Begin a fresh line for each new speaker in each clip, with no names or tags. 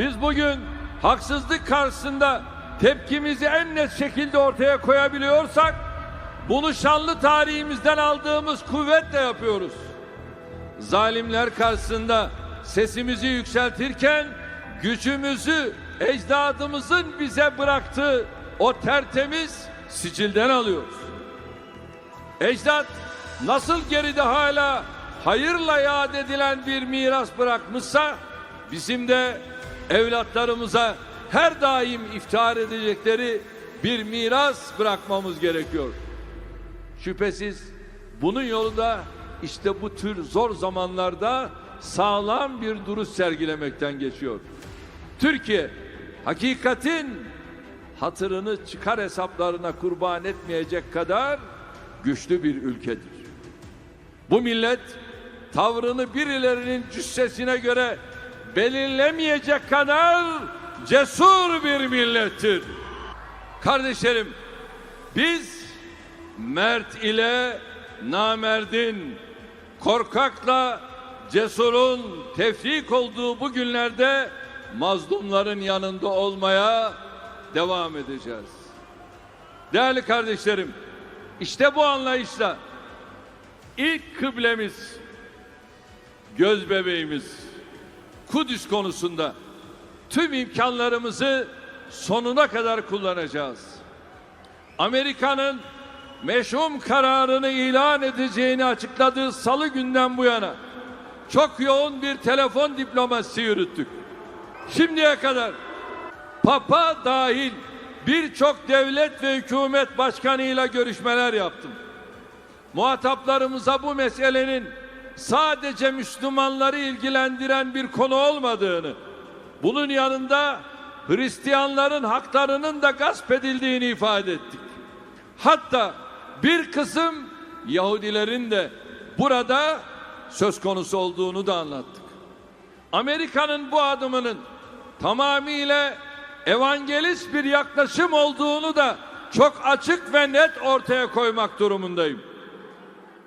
Biz bugün haksızlık karşısında tepkimizi en net şekilde ortaya koyabiliyorsak bunu şanlı tarihimizden aldığımız kuvvetle yapıyoruz. Zalimler karşısında sesimizi yükseltirken gücümüzü ecdadımızın bize bıraktığı o tertemiz sicilden alıyoruz. Ecdat nasıl geride hala hayırla yad edilen bir miras bırakmışsa bizim de evlatlarımıza her daim iftihar edecekleri bir miras bırakmamız gerekiyor. Şüphesiz bunun yolu da işte bu tür zor zamanlarda sağlam bir duruş sergilemekten geçiyor. Türkiye hakikatin hatırını çıkar hesaplarına kurban etmeyecek kadar güçlü bir ülkedir. Bu millet tavrını birilerinin cüssesine göre belirlemeyecek kadar cesur bir millettir. Kardeşlerim biz mert ile namerdin, korkakla cesurun tefrik olduğu bu günlerde mazlumların yanında olmaya devam edeceğiz. Değerli kardeşlerim, işte bu anlayışla ilk kıblemiz, göz bebeğimiz Kudüs konusunda tüm imkanlarımızı sonuna kadar kullanacağız. Amerika'nın meşhum kararını ilan edeceğini açıkladığı salı günden bu yana çok yoğun bir telefon diplomasisi yürüttük. Şimdiye kadar Papa dahil birçok devlet ve hükümet başkanıyla görüşmeler yaptım. Muhataplarımıza bu meselenin sadece Müslümanları ilgilendiren bir konu olmadığını, bunun yanında Hristiyanların haklarının da gasp edildiğini ifade ettik. Hatta bir kısım Yahudilerin de burada söz konusu olduğunu da anlattık. Amerika'nın bu adımının tamamıyla evangelist bir yaklaşım olduğunu da çok açık ve net ortaya koymak durumundayım.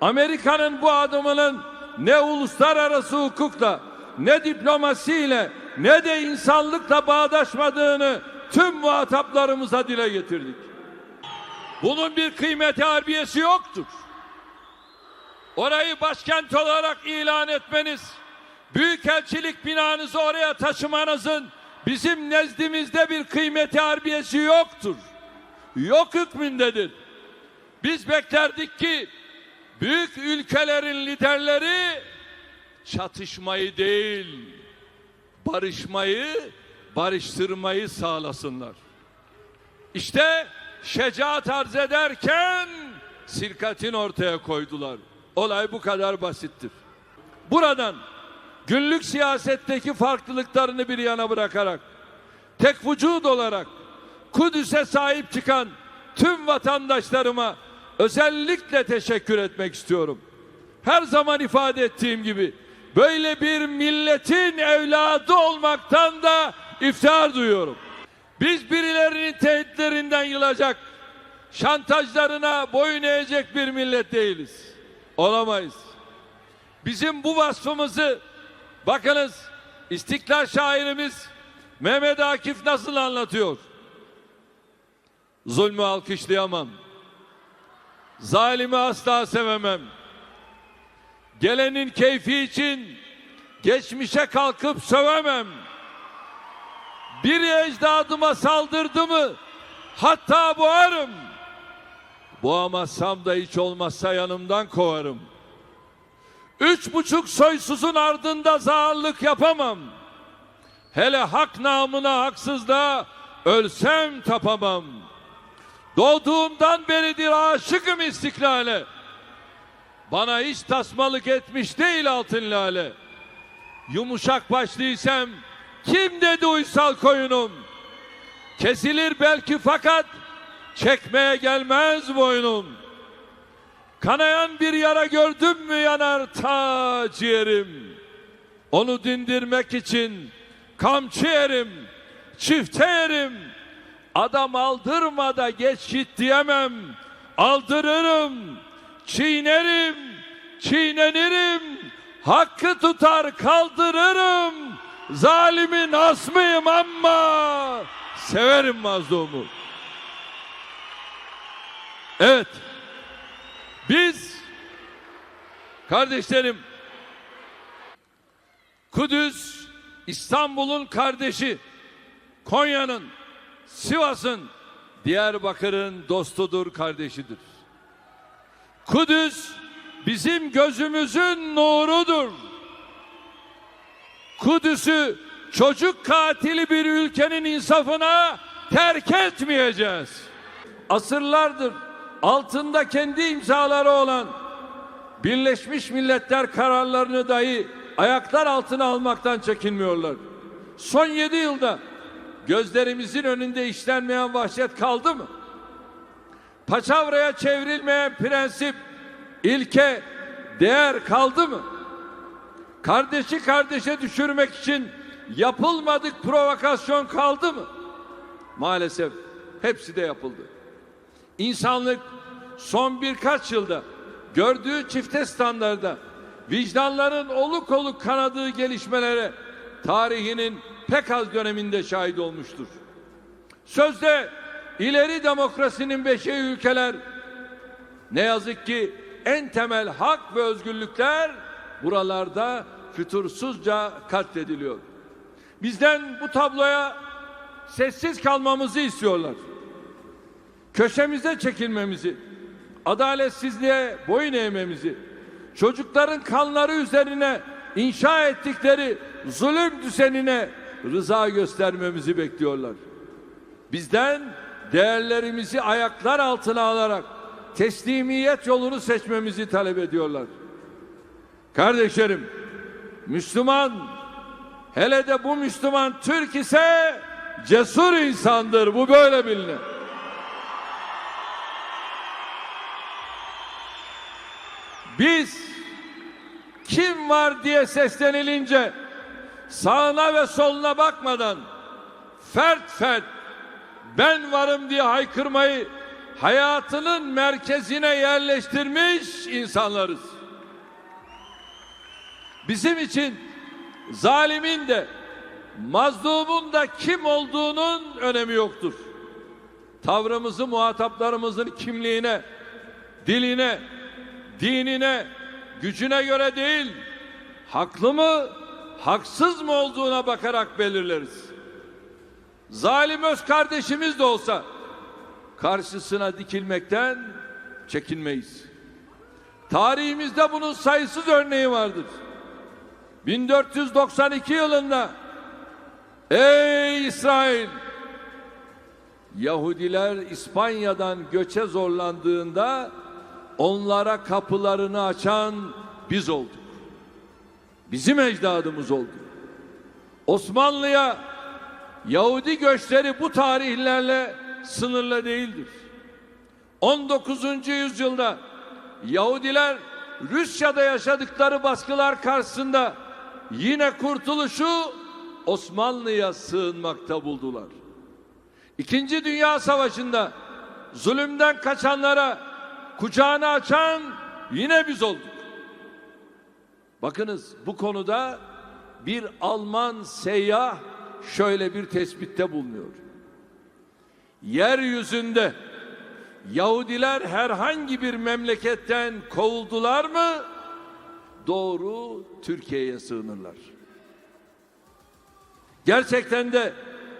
Amerika'nın bu adımının ne uluslararası hukukla, ne diplomasiyle, ne de insanlıkla bağdaşmadığını tüm muhataplarımıza dile getirdik. Bunun bir kıymeti harbiyesi yoktur. Orayı başkent olarak ilan etmeniz, büyükelçilik binanızı oraya taşımanızın bizim nezdimizde bir kıymeti harbiyesi yoktur. Yok hükmündedir. Biz beklerdik ki büyük ülkelerin liderleri çatışmayı değil, barışmayı, barıştırmayı sağlasınlar. İşte şecaat arz ederken sirkatin ortaya koydular. Olay bu kadar basittir. Buradan günlük siyasetteki farklılıklarını bir yana bırakarak tek vücut olarak Kudüs'e sahip çıkan tüm vatandaşlarıma özellikle teşekkür etmek istiyorum. Her zaman ifade ettiğim gibi böyle bir milletin evladı olmaktan da iftihar duyuyorum. Biz birilerinin tehditlerinden yılacak, şantajlarına boyun eğecek bir millet değiliz. Olamayız. Bizim bu vasfımızı bakınız İstiklal şairimiz Mehmet Akif nasıl anlatıyor? Zulmü alkışlayamam. Zalimi asla sevemem. Gelenin keyfi için geçmişe kalkıp sövemem. Bir ecdadıma saldırdı mı hatta boğarım. Boğamazsam da hiç olmazsa yanımdan kovarım. Üç buçuk soysuzun ardında zaarlık yapamam. Hele hak namına haksızlığa ölsem tapamam. Doğduğumdan beridir aşıkım istiklale. Bana hiç tasmalık etmiş değil altın lale. Yumuşak başlıysam kim dedi uysal koyunum? Kesilir belki fakat çekmeye gelmez boynum. Kanayan bir yara gördüm mü yanar ta ciğerim. Onu dindirmek için kamçı yerim, çifte yerim. Adam aldırma da geç git diyemem. Aldırırım, çiğnerim, çiğnenirim. Hakkı tutar kaldırırım. Zalimin asmıyım ama severim mazlumu. Evet. Biz kardeşlerim Kudüs İstanbul'un kardeşi, Konya'nın, Sivas'ın, Diyarbakır'ın dostudur, kardeşidir. Kudüs bizim gözümüzün nurudur. Kudüs'ü çocuk katili bir ülkenin insafına terk etmeyeceğiz. Asırlardır altında kendi imzaları olan Birleşmiş Milletler kararlarını dahi ayaklar altına almaktan çekinmiyorlar. Son yedi yılda gözlerimizin önünde işlenmeyen vahşet kaldı mı? Paçavraya çevrilmeyen prensip, ilke, değer kaldı mı? Kardeşi kardeşe düşürmek için yapılmadık provokasyon kaldı mı? Maalesef hepsi de yapıldı. İnsanlık son birkaç yılda gördüğü çifte standarda vicdanların oluk oluk kanadığı gelişmelere tarihinin pek az döneminde şahit olmuştur. Sözde ileri demokrasinin beşeği ülkeler ne yazık ki en temel hak ve özgürlükler buralarda fütursuzca katlediliyor. Bizden bu tabloya sessiz kalmamızı istiyorlar. Köşemize çekilmemizi, adaletsizliğe boyun eğmemizi, çocukların kanları üzerine inşa ettikleri zulüm düzenine rıza göstermemizi bekliyorlar. Bizden değerlerimizi ayaklar altına alarak teslimiyet yolunu seçmemizi talep ediyorlar. Kardeşlerim, Müslüman, hele de bu Müslüman Türk ise cesur insandır. Bu böyle bilinir. Biz kim var diye seslenilince sağına ve soluna bakmadan fert fert ben varım diye haykırmayı hayatının merkezine yerleştirmiş insanlarız. Bizim için zalimin de mazlumun da kim olduğunun önemi yoktur. Tavrımızı muhataplarımızın kimliğine, diline, dinine, gücüne göre değil, haklı mı, haksız mı olduğuna bakarak belirleriz. Zalim öz kardeşimiz de olsa karşısına dikilmekten çekinmeyiz. Tarihimizde bunun sayısız örneği vardır. 1492 yılında Ey İsrail! Yahudiler İspanya'dan göçe zorlandığında onlara kapılarını açan biz olduk. Bizim ecdadımız oldu. Osmanlı'ya Yahudi göçleri bu tarihlerle sınırlı değildir. 19. yüzyılda Yahudiler Rusya'da yaşadıkları baskılar karşısında yine kurtuluşu Osmanlı'ya sığınmakta buldular. İkinci Dünya Savaşı'nda zulümden kaçanlara kucağını açan yine biz olduk. Bakınız bu konuda bir Alman seyyah şöyle bir tespitte bulunuyor. Yeryüzünde Yahudiler herhangi bir memleketten kovuldular mı doğru Türkiye'ye sığınırlar. Gerçekten de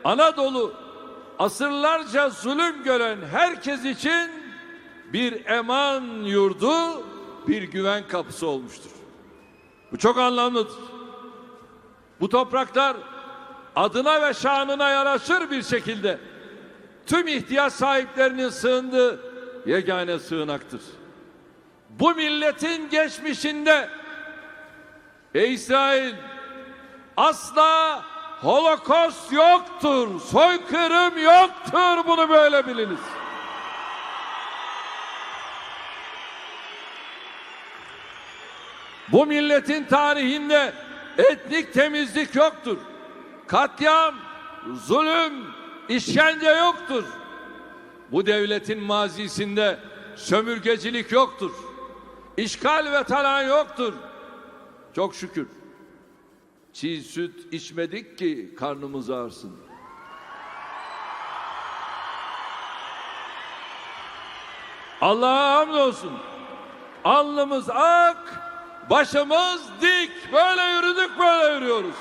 Anadolu asırlarca zulüm gören herkes için bir eman yurdu, bir güven kapısı olmuştur. Bu çok anlamlıdır. Bu topraklar adına ve şanına yaraşır bir şekilde tüm ihtiyaç sahiplerinin sığındığı yegane sığınaktır. Bu milletin geçmişinde ey İsrail asla holokost yoktur, soykırım yoktur bunu böyle biliniz. Bu milletin tarihinde etnik temizlik yoktur. Katliam, zulüm, işkence yoktur. Bu devletin mazisinde sömürgecilik yoktur. İşgal ve talan yoktur. Çok şükür. Çiğ süt içmedik ki karnımız ağrısın. Allah'a hamdolsun. Alnımız ak, başımız dik. Böyle yürüdük, böyle yürüyoruz.